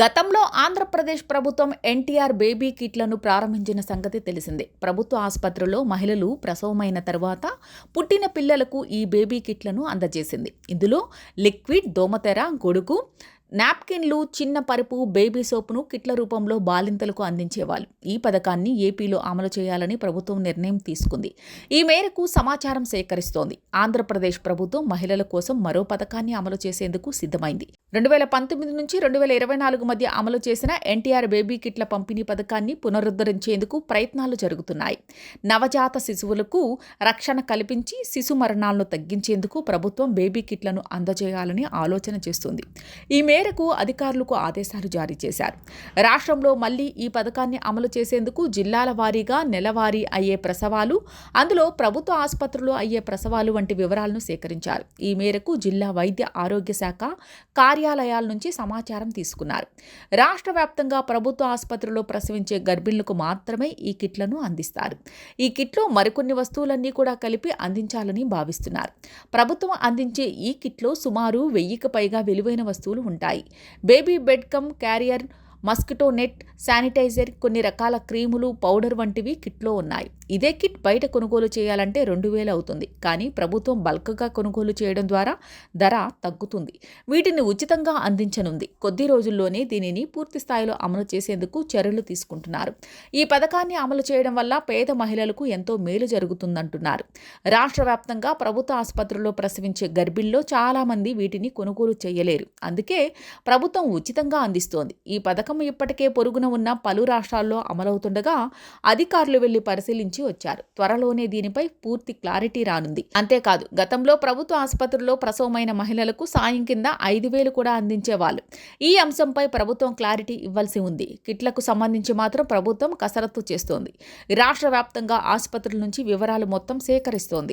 గతంలో ఆంధ్రప్రదేశ్ ప్రభుత్వం ఎన్టీఆర్ బేబీ కిట్లను ప్రారంభించిన సంగతి తెలిసిందే. ప్రభుత్వ ఆసుపత్రిలో మహిళలు ప్రసవమైన తర్వాత పుట్టిన పిల్లలకు ఈ బేబీ కిట్లను అందజేసింది. ఇందులో లిక్విడ్ దోమతెర గొడుగు నాప్కిన్లు చిన్న పరుపు బేబీ సోపును కిట్ల రూపంలో బాలింతలకు అందించేవాళ్ళు. ఈ పథకాన్ని ఏపీలో అమలు చేయాలని ప్రభుత్వం నిర్ణయం తీసుకుంది. ఈ మేరకు సమాచారం సేకరిస్తోంది. ఆంధ్రప్రదేశ్ ప్రభుత్వం మహిళల కోసం మరో పథకాన్ని అమలు చేసేందుకు సిద్ధమైంది. రెండు వేల పంతొమ్మిది నుంచి రెండు వేల ఇరవై నాలుగు మధ్య అమలు చేసిన ఎన్టీఆర్ బేబీ కిట్ల పంపిణీ పథకాన్ని పునరుద్ధరించేందుకు ప్రయత్నాలు జరుగుతున్నాయి. నవజాత శిశువులకు రక్షణ కల్పించి శిశు మరణాలను తగ్గించేందుకు ప్రభుత్వం బేబీ కిట్లను అందజేయాలని ఆలోచన చేస్తుంది. ఈ మేరకు అధికారులకు ఆదేశాలు జారీ చేశారు. రాష్ట్రంలో మళ్ళీ ఈ పథకాన్ని అమలు చేసేందుకు జిల్లాల వారీగా నెలవారీ అయ్యే ప్రసవాలు అందులో ప్రభుత్వ ఆసుపత్రులు అయ్యే ప్రసవాలు వంటి వివరాలను సేకరించారు. ఈ మేరకు జిల్లా వైద్య ఆరోగ్య శాఖ కార్యాలయాల నుంచి సమాచారం తీసుకున్నారు. రాష్ట్ర వ్యాప్తంగా ప్రభుత్వ ఆసుపత్రిలో ప్రసవించే గర్భిణులకు మాత్రమే ఈ కిట్లను అందిస్తారు. ఈ కిట్లో మరికొన్ని వస్తువులన్నీ కూడా కలిపి అందించాలని భావిస్తున్నారు. ప్రభుత్వం అందించే ఈ కిట్లో సుమారు వెయ్యికి పైగా విలువైన వస్తువులు ఉంటాయి. Baby bed cum carrier mosquito net sanitiser కొన్ని రకాల క్రీములు పౌడర్ వంటివి కిట్లో ఉన్నాయి. ఇదే కిట్ బయట కొనుగోలు చేయాలంటే రెండు వేలు అవుతుంది. కానీ ప్రభుత్వం బల్క్గా కొనుగోలు చేయడం ద్వారా ధర తగ్గుతుంది. వీటిని ఉచితంగా అందించనుంది. కొద్ది రోజుల్లోనే దీనిని పూర్తి స్థాయిలో అమలు చేసేందుకు చర్యలు తీసుకుంటున్నారు. ఈ పథకాన్ని అమలు చేయడం వల్ల పేద మహిళలకు ఎంతో మేలు జరుగుతుందంటున్నారు. రాష్ట్ర వ్యాప్తంగా ప్రభుత్వ ఆసుపత్రుల్లో ప్రసవించే గర్భిణిలో చాలామంది వీటిని కొనుగోలు చేయలేరు. అందుకే ప్రభుత్వం ఉచితంగా అందిస్తోంది. ఈ పథకం పథకం ఇప్పటికే పొరుగున ఉన్న పలు రాష్ట్రాల్లో అమలవుతుండగా అధికారులు వెళ్ళి పరిశీలించి వచ్చారు. త్వరలోనే దీనిపై పూర్తి క్లారిటీ రానుంది. అంతేకాదు గతంలో ప్రభుత్వ ఆసుపత్రుల్లో ప్రసవమైన మహిళలకు సాయం కింద ఐదు వేలు కూడా అందించేవాళ్ళు ఈ అంశంపై ప్రభుత్వం క్లారిటీ ఇవ్వాల్సి ఉంది. కిట్లకు సంబంధించి మాత్రం ప్రభుత్వం కసరత్తు చేస్తోంది. రాష్ట్ర వ్యాప్తంగా ఆసుపత్రుల నుంచి వివరాలు మొత్తం సేకరిస్తోంది.